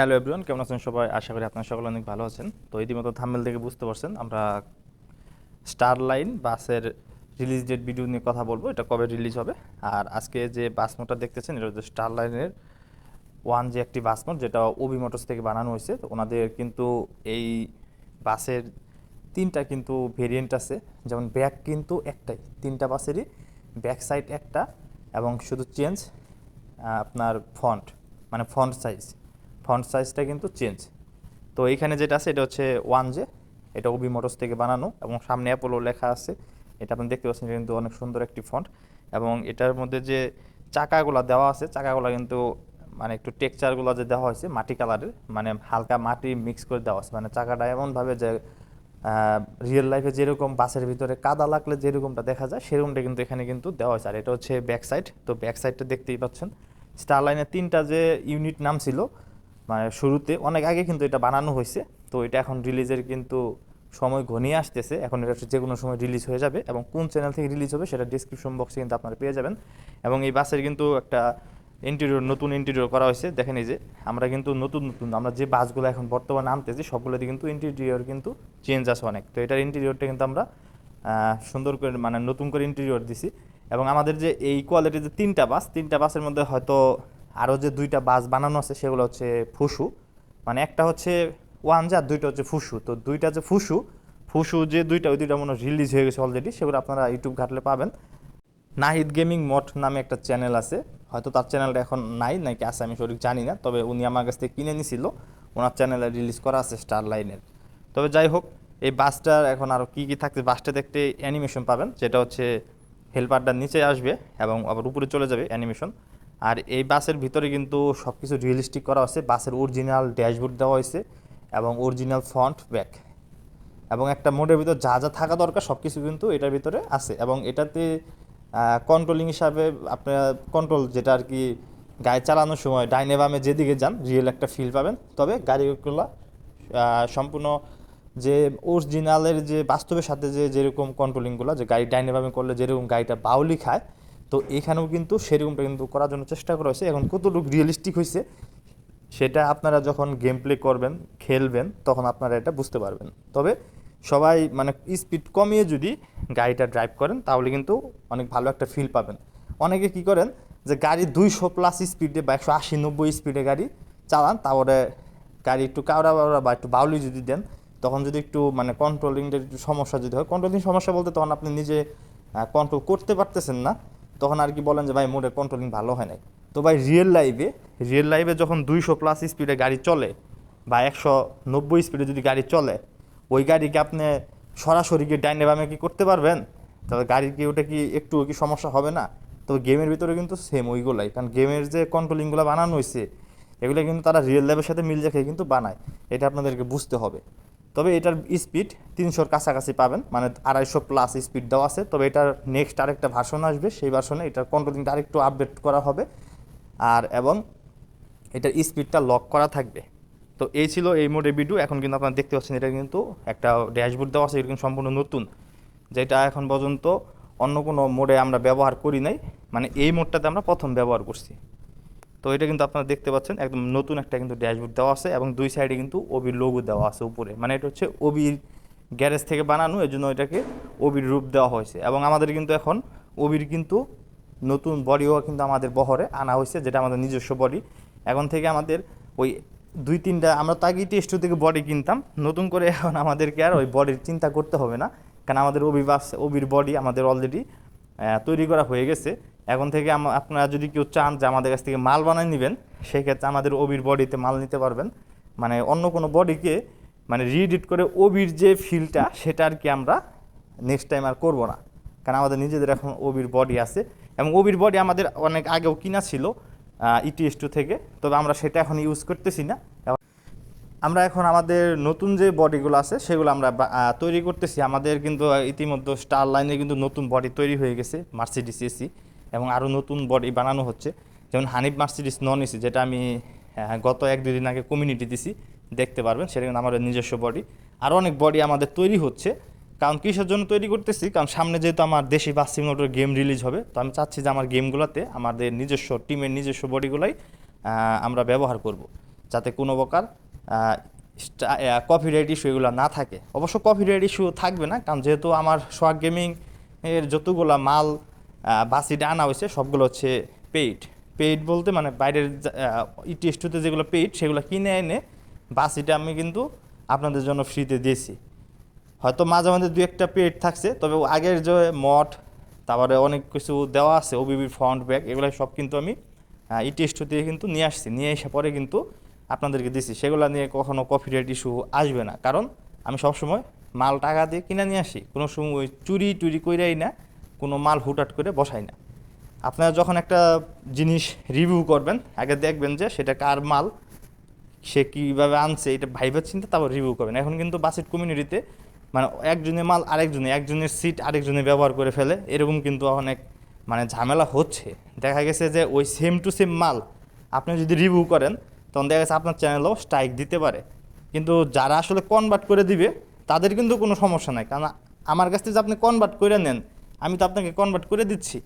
Hello everyone কেমন আছেন সবাই? আশা করি আপনারা সকলে অনেক ভালো আছেন। তো ইতিমধ্যে থাম্বেল থেকে বুঝতে পারছেন আমরা স্টার লাইন বাসের রিলিজ ডেট ভিডিও নিয়ে কথা বলব, এটা কবে রিলিজ হবে? আর আজকে যে বাস মোটর দেখতেছেন, এটা হচ্ছে স্টার লাইনের ওয়ান যে একটি বাস মোট যেটা ওবি মোটরস থেকে বানানো হয়েছে। তো ওনাদের কিন্তু এই বাসের তিনটা কিন্তু ভেরিয়েন্ট আছে। যেমন ব্যাক কিন্তু একটাই, তিনটা বাসেরই ব্যাক সাইড একটা এবং শুধু চেঞ্জ আপনার ফন্ট মানে ফন্ট সাইজ ফন্ট সাইজটা কিন্তু চেঞ্জ। তো এইখানে যেটা আছে, এটা হচ্ছে ওয়ান জে। এটা ওবি মোটরস থেকে বানানো এবং সামনে অ্যাপোলো লেখা আছে। এটা আপনি দেখতে পাচ্ছেন কিন্তু অনেক সুন্দর একটি ফন্ট এবং এটার মধ্যে যে চাকাগুলো দেওয়া আছে, চাকাগুলো কিন্তু মানে একটু টেক্সচারগুলো যে দেওয়া হয়েছে মাটি কালারের মানে হালকা মাটি মিক্স করে দেওয়া আছে। মানে চাকাটা এমনভাবে যে রিয়েল লাইফে যেরকম বাসের ভিতরে কাদা লাগলে যেরকমটা দেখা যায়, সেরকমটা কিন্তু এখানে কিন্তু দেওয়া হয়েছে। আর এটা হচ্ছে ব্যাক সাইড। তো ব্যাক সাইডটা দেখতেই পাচ্ছেন। স্টার লাইনের তিনটা যে ইউনিট নাম ছিল মানে শুরুতে, অনেক আগে কিন্তু এটা বানানো হয়েছে। তো এটা এখন রিলিজের কিন্তু সময় ঘনিয়ে আসতেছে। এখন এটা যে কোনো সময় রিলিজ হয়ে যাবে এবং কোন চ্যানেল থেকে রিলিজ হবে সেটা ডিসক্রিপশন বক্সে কিন্তু আপনারা পেয়ে যাবেন। এবং এই বাসের কিন্তু একটা ইন্টেরিয়র নতুন ইন্টেরিয়র করা হয়েছে। দেখেন এই যে, আমরা কিন্তু নতুন নতুন, আমরা যে বাসগুলো এখন বর্তমানে আনতেছি, সবগুলোতে কিন্তু ইন্টেরিয়র কিন্তু চেঞ্জ আছে অনেক। তো এটার ইন্টেরিয়রটা কিন্তু আমরা সুন্দর করে মানে নতুন করে ইন্টেরিয়র দিছি। এবং আমাদের যে এই কোয়ালিটির যে তিনটা বাস, তিনটা বাসের মধ্যে হয়তো আরও যে দুইটা বাস বানানো আছে, সেগুলো হচ্ছে ফুসু। মানে একটা হচ্ছে ওয়ান যে দুইটা হচ্ছে ফুসু। তো দুইটা যে ফুসু ফুসু যে দুইটা, ওই দুইটা মনে রিলিজ হয়ে গেছে অলরেডি সেগুলো আপনারা ইউটিউব ঘাটলে পাবেন। নাহিদ গেমিং মঠ নামে একটা চ্যানেল আছে। হয়তো তার চ্যানেলটা এখন নাই, নাকি আছে আমি সঠিক জানি না। তবে উনি আমার কাছ থেকে কিনে নিছিল। ওনার চ্যানেলে রিলিজ করা আছে স্টার লাইনের তবে যাই হোক, এই বাসটার এখন আরও কী কী থাকছে, বাসটা দেখতে অ্যানিমেশন পাবেন। যেটা হচ্ছে হেল্পারটার নিচে আসবে এবং আবার উপরে চলে যাবে অ্যানিমেশন আর এই বাসের ভিতরে কিন্তু সব কিছু রিয়েলিস্টিক করা হয়েছে। বাসের অরিজিনাল ড্যাশবোর্ড দেওয়া হয়েছে এবং অরিজিনাল ফ্রন্ট ব্যাক এবং একটা মোডের ভিতর যা যা থাকা দরকার সব কিছু কিন্তু এটার ভিতরে আছে এবং এটাতে কন্ট্রোলিং হিসাবে আপনার কন্ট্রোল যেটা আর কি গাড়ি চালানোর সময়, ডাইনে বামে যেদিকে যান রিয়েল একটা ফিল পাবেন। তবে গাড়িগুলো সম্পূর্ণ যে অরিজিনালের যে বাস্তবের সাথে যে যেরকম কন্ট্রোলিংগুলো যে গাড়ি ডাইনে বামে করলে যেরকম গাড়িটা বাউলি খায় তো এখানেও কিন্তু সেরকমটা কিন্তু করার জন্য চেষ্টা করা হয়েছে এখন কতটুকু রিয়েলিস্টিক হয়েছে, সেটা আপনারা যখন গেম প্লে করবেন, খেলবেন, তখন আপনারা এটা বুঝতে পারবেন। তবে সবাই মানে স্পিড কমিয়ে যদি গাড়িটা ড্রাইভ করেন, তাহলে কিন্তু অনেক ভালো একটা ফিল পাবেন। অনেকে কি করেন যে গাড়ি দুইশো প্লাস স্পিডে বা একশো আশি নব্বই স্পিডে গাড়ি চালান, তারপরে গাড়ি একটু কাউরা বাউরা বা একটু বাউলি যদি দেন, তখন যদি একটু মানে কন্ট্রোলিংয়ের একটু সমস্যা যদি হয় কন্ট্রোলিং সমস্যা বলতে তখন আপনি নিজে কন্ট্রোল করতে পারতেছেন না। তখন আর কি বলেন যে, ভাই মোডের কন্ট্রোলিং ভালো হয় নাই। তো ভাই রিয়েল লাইফে রিয়েল লাইফে যখন দুইশো প্লাস স্পিডে গাড়ি চলে বা একশো নব্বই স্পিডে যদি গাড়ি চলে, ওই গাড়িকে আপনি সরাসরি গিয়ে ডাইনে বামে কি করতে পারবেন? তাহলে গাড়ির কি, ওটা কি একটু কি সমস্যা হবে না? তো গেমের ভিতরে কিন্তু সেম ওইগুলাই। কারণ গেমের যে কন্ট্রোলিংগুলো বানানো হয়েছে এগুলো কিন্তু তারা রিয়েল লাইফের সাথে মিল রেখে কিন্তু বানায়। এটা আপনাদেরকে বুঝতে হবে। তবে এটার স্পিড তিনশোর কাছাকাছি পাবেন মানে আড়াইশো প্লাস স্পিড দেওয়া আছে। তবে এটার নেক্সট আরেকটা ভার্সন আসবে, সেই ভার্সনে এটার কন্ট্রোলিংটা আরেকটু আপডেট করা হবে। আর এবং এটার স্পিডটা লক করা থাকবে। তো এই ছিল এই মোডের ভিডিও এখন কিন্তু আপনারা দেখতে পাচ্ছেন এটা কিন্তু একটা ড্যাশবোর্ড দেওয়া আছে, এটা কিন্তু সম্পূর্ণ নতুন। যেটা এখন পর্যন্ত অন্য কোনো মোডে আমরা ব্যবহার করি নাই মানে এই মোডটাতে আমরা প্রথম ব্যবহার করছি। তো এটা কিন্তু আপনারা দেখতে পাচ্ছেন, একদম নতুন একটা কিন্তু ড্যাশবোর্ড দেওয়া আছে এবং দুই সাইডে কিন্তু ওবির লোগো দেওয়া আছে উপরে। মানে এটা হচ্ছে ওবির গ্যারেজ থেকে বানানো এই জন্য এটাকে ওবির রূপ দেওয়া হয়েছে। এবং আমাদের কিন্তু এখন ওবির কিন্তু নতুন বডিও কিন্তু আমাদের বহরে আনা হয়েছে, যেটা আমাদের নিজস্ব বডি এখন থেকে আমাদের ওই দুই তিনটা, আমরা তাগি টেস্ট থেকে বডি কিনতাম, নতুন করে এখন আমাদেরকে আর ওই বডির চিন্তা করতে হবে না। কারণ আমাদের ওবি বাস ওবির বডি আমাদের অলরেডি তৈরি করা হয়ে গেছে। এখন থেকে আপনারা যদি কেউ চান যে আমাদের কাছ থেকে মাল বানাই নেবেন, সেক্ষেত্রে আমাদের ওবির বডিতে মাল নিতে পারবেন। মানে অন্য কোনো বডিকে মানে রিএডিট করে ওবির যে ফিলটা সেটা আর কি আমরা নেক্সট টাইম আর করব না। কারণ আমাদের নিজেদের এখন ওবির বডি আছে। এবং ওবির বডি আমাদের অনেক আগেও কিনা ছিল ইটিএস টু থেকে। তবে আমরা সেটা এখন ইউজ করতেছি না। আমরা এখন আমাদের নতুন যে বডিগুলো আছে, সেগুলো আমরা তৈরি করতেছি। আমাদের কিন্তু ইতিমধ্যে স্টার লাইনে কিন্তু নতুন বডি তৈরি হয়ে গেছে মার্সিডিস এসি এবং আরও নতুন বডি বানানো হচ্ছে। যেমন হানিফ মার্সিডিস নন এসি যেটা আমি গত এক দুদিন আগে কমিউনিটি দিছি, দেখতে পারবেন, সেটা কিন্তু আমাদের নিজস্ব বডি আরও অনেক বডি আমাদের তৈরি হচ্ছে, কারণ কিসের জন্য তৈরি করতেছি? কারণ সামনে যেহেতু আমার দেশি বাস সিমোটর গেম রিলিজ হবে, তো আমি চাচ্ছি যে আমার গেমগুলোতে আমাদের নিজস্ব টিমের নিজস্ব বডিগুলাই আমরা ব্যবহার করব, যাতে কোনো প্রকার কপিরাইট ইস্যু এগুলো না থাকে। অবশ্য কপিরাইট ইস্যু থাকবে না, কারণ যেহেতু আমার সোয়াগ গেমিং এর যতগুলো মাল বাসিটা আনা হয়েছে সবগুলো হচ্ছে পেইড পেইড বলতে মানে বাইরের ইটি স্টুতে যেগুলো পেইড সেগুলো কিনে এনে বাসিটা আমি কিন্তু আপনাদের জন্য ফ্রিতে দিয়েছি। হয়তো মাঝে মাঝে দু একটা পেড থাকছে, তবে আগের যে মঠ, তারপরে অনেক কিছু দেওয়া আছে ওবিবির ফ্রন্ট ব্যাগ এগুলো সব কিন্তু আমি ইটি স্টোর থেকে কিন্তু নিয়ে আসছি। নিয়ে এসে পরে কিন্তু আপনাদেরকে দিছি সেগুলো নিয়ে কখনো কপিরাইট ইস্যু আসবে না। কারণ আমি সবসময় মাল টাকা দিয়ে কিনে নিয়ে আসি। কোনো সময় চুরি টুরি কইরাই না। কোনো মাল হুটহাট করে বসাই না। আপনারা যখন একটা জিনিস রিভিউ করবেন, আগে দেখবেন যে সেটা কার মাল, সে কীভাবে আনছে, এটা ভাইবার চিন্তা, তারপর রিভিউ করবেন। এখন কিন্তু বাসেট কমিউনিটিতে মানে একজনের মাল আরেকজনে, একজনের সিট আরেকজনে ব্যবহার করে ফেলে, এরকম কিন্তু অনেক মানে ঝামেলা হচ্ছে। দেখা গেছে যে ওই সেম টু সেম মাল আপনি যদি রিভিউ করেন, তখন দেখা গেছে আপনার চ্যানেলও স্ট্রাইক দিতে পারে। কিন্তু যারা আসলে কনভার্ট করে দিবে, তাদের কিন্তু কোনো সমস্যা নাই। কারণ আমার কাছ থেকে যে আপনি কনভার্ট করে নেন আমি তো আপনাকে কনভার্ট করে দিচ্ছি।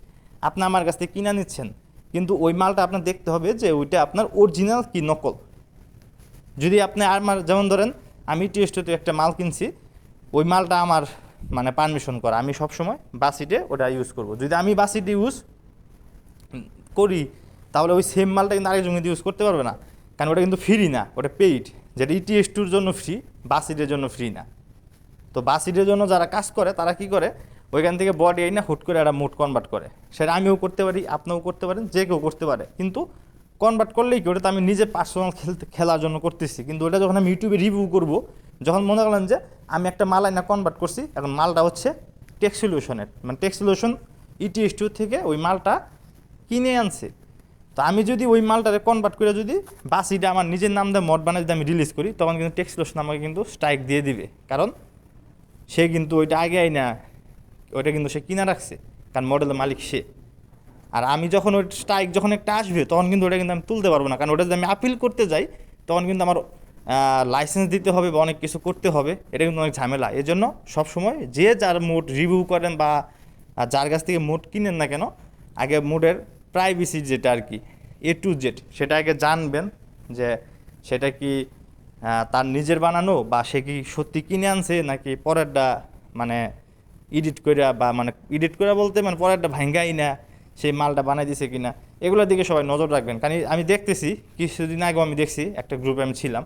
আপনি আমার কাছ থেকে কিনে নিচ্ছেন। কিন্তু ওই মালটা আপনার দেখতে হবে যে ওইটা আপনার অরিজিনাল কি নকল। যদি আপনি আমার যেমন ধরেন, আমি টেস্টতে একটা মাল কিনছি, ওই মালটা আমার মানে পারমিশন করা। আমি সবসময় বাসিটে ওটা ইউজ করব। যদি আমি বাসিটে ইউজ করি, তাহলে ওই সেম মালটা কিন্তু আরেকজন কিন্তু ইউজ করতে পারবে না। কারণ ওটা কিন্তু ফ্রি না, ওটা পেইড যেটা ইটিএস টুর জন্য ফ্রি বাসিটের জন্য ফ্রি না। তো বাসিটের জন্য যারা কাজ করে, তারা কি করে? ওইখান থেকে বডি এই না হুট করে একটা মুড কনভার্ট করে। সেটা আমিও করতে পারি, আপনিও করতে পারেন, যে কেউ করতে পারে। কিন্তু কনভার্ট করলেই কি, ওটা তো আমি নিজে পার্সোনাল খেলতে, খেলার জন্য করতেছি। কিন্তু ওটা যখন আমি ইউটিউবে রিভিউ করব, যখন মনে করলাম যে আমি একটা মাল আইনা কনভার্ট করছি, এখন মালটা হচ্ছে টেক সলিউশনের মানে টেক সলিউশন ইটিএস টু থেকে ওই মালটা কিনে আনছে। তো আমি যদি ওই মালটারে কনভার্ট করে যদি বাসিটা আমার নিজের নাম দিয়ে মড বানায় যদি আমি রিলিজ করি, তখন কিন্তু টেক্স আমাকে কিন্তু স্ট্রাইক দিয়ে দিবে। কারণ সে কিন্তু ওইটা আগে আই না ওইটা কিন্তু সে কিনা রাখছে, কারণ মডেলের মালিক সে। আর আমি যখন ওই স্ট্রাইক যখন একটা আসবে, তখন কিন্তু ওটা কিন্তু আমি তুলতে পারব না। কারণ ওটা যদি আমি আপিল করতে যাই, তখন কিন্তু আমার লাইসেন্স দিতে হবে বা অনেক কিছু করতে হবে। এটা কিন্তু অনেক ঝামেলা। এই জন্য সবসময় যে যার মোট রিভিউ করেন বা যার কাছ থেকে মোট কিনেন না কেন, আগে মোটের প্রাইভেসি যেটা আর কি এ টু জেড সেটা আগে জানবেন যে সেটা কি তার নিজের বানানো বা সে কি সত্যি কিনে আনছে নাকি পরেরটা মানে এডিট করে বা মানে এডিট করা বলতে মানে পরেরটা ভাঙ্গাই না, সেই মালটা বানাই দিছে কিনা, এগুলোর দিকে সবাই নজর রাখবেন। কারণ আমি দেখতেছি, কিছুদিন আগেও আমি দেখছি, একটা গ্রুপে আমি ছিলাম,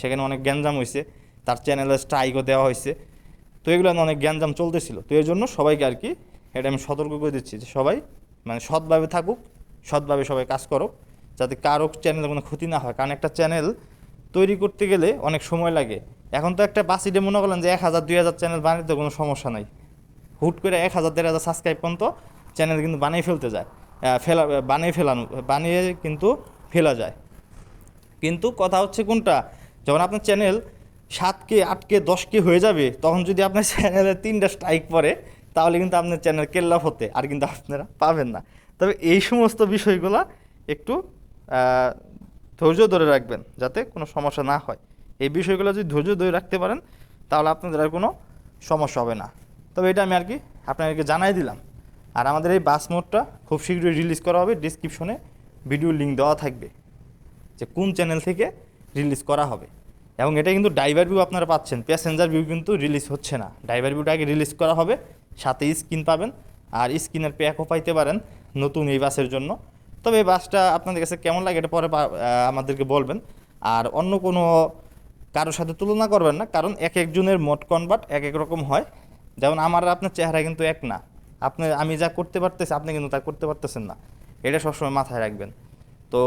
সেখানে অনেক গ্যাঞ্জাম হয়েছে তার চ্যানেলে স্ট্রাইকও দেওয়া হয়েছে তো এগুলো অনেক গ্যাঞ্জাম চলতেছিল। তো এর জন্য সবাইকে আর কি এটা আমি সতর্ক করে দিচ্ছি যে সবাই মানে সৎভাবে থাকুক, সৎভাবে সবাই কাজ করো, যাতে কারও চ্যানেলে কোনো ক্ষতি না হয়। কারণ একটা চ্যানেল তৈরি করতে গেলে অনেক সময় লাগে। এখন তো একটা বাসিডে মনে করলেন যে এক হাজার, দুই হাজার চ্যানেল বানাতে কোনো সমস্যা নাই। হুট করে এক হাজার, দেড় হাজার সাবস্ক্রাইব পর্যন্ত চ্যানেল কিন্তু বানিয়ে ফেলতে যায়। ফেলা, বানিয়ে ফেলানো, বানিয়ে কিন্তু ফেলা যায়। কিন্তু কথা হচ্ছে কোনটা? যখন আপনার চ্যানেল সাতকে আটকে দশকে হয়ে যাবে, তখন যদি আপনার চ্যানেলে তিনটা স্ট্রাইক পড়ে, তাহলে কিন্তু আপনার চ্যানেল কেল্লাফ হতে, আর কিন্তু আপনারা পাবেন না। তবে এই সমস্ত বিষয়গুলো একটু ধৈর্য ধরে রাখবেন, যাতে কোনো সমস্যা না হয়। এই বিষয়গুলো যদি ধৈর্য ধরে রাখতে পারেন, তাহলে আপনাদের আর কোনো সমস্যা হবে না। তবে এটা আমি আর কি আপনাদেরকে জানাই দিলাম। আর আমাদের এই বাস মোডটা খুব শীঘ্রই রিলিজ করা হবে। ডিসক্রিপশনে ভিডিও লিঙ্ক দেওয়া থাকবে যে কোন চ্যানেল থেকে রিলিজ করা হবে। এবং এটা কিন্তু ড্রাইভার ভিউ আপনারা পাচ্ছেন। প্যাসেঞ্জার ভিউ কিন্তু রিলিজ হচ্ছে না। ড্রাইভার ভিউটা আগে রিলিজ করা হবে। সাথে স্ক্রিন পাবেন। আর স্ক্রিনের প্যাকও পাইতে পারেন নতুন এই বাসের জন্য। তবে এই বাসটা আপনাদের কাছে কেমন লাগে এটা পরে আমাদেরকে বলবেন। আর অন্য কোনো কারোর সাথে তুলনা করবেন না। কারণ এক একজনের মোট কনভার্ট এক এক রকম হয়। যেমন আমার, আপনার চেহারা কিন্তু এক না। আপনি, আমি যা করতে পারতেছি, আপনি কিন্তু তা করতে পারতেছেন না। এটা সবসময় মাথায় রাখবেন। তো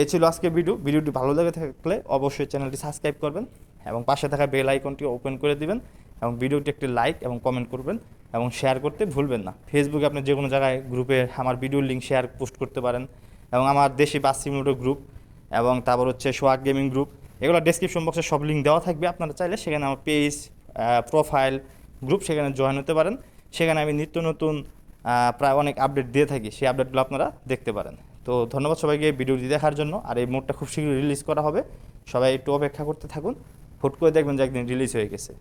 এ ছিল আজকে ভিডিও। ভিডিওটি ভালো লেগে থাকলে অবশ্যই চ্যানেলটি সাবস্ক্রাইব করবেন এবং পাশে থাকা বেল আইকনটি ওপেন করে দিবেন এবং ভিডিওটি একটি লাইক এবং কমেন্ট করবেন এবং শেয়ার করতে ভুলবেন না। ফেসবুকে আপনি যে কোনো জায়গায় গ্রুপে আমার ভিডিওর লিঙ্ক শেয়ার পোস্ট করতে পারেন এবং আমার দেশি বাস সিমুলেটর গ্রুপ এবং তারপর হচ্ছে সোয়াগ গেমিং গ্রুপ, এগুলো ডেসক্রিপশন বক্সে সব লিঙ্ক দেওয়া থাকবে। আপনারা চাইলে সেখানে আমার পেজ প্রোফাইল গ্রুপ, সেখানে জয়েন হতে পারেন। সেখানে আমি নিত্য নতুন প্রায় অনেক আপডেট দিয়ে থাকি। সেই আপডেটগুলো আপনারা দেখতে পারেন। তো ধন্যবাদ সবাইকে ভিডিওটি দেখার জন্য। আর এই মোডটা খুব শীঘ্রই রিলিজ করা হবে। সবাই একটু অপেক্ষা করতে থাকুন। হুট করে দেখবেন যে একদিন রিলিজ হয়ে গেছে।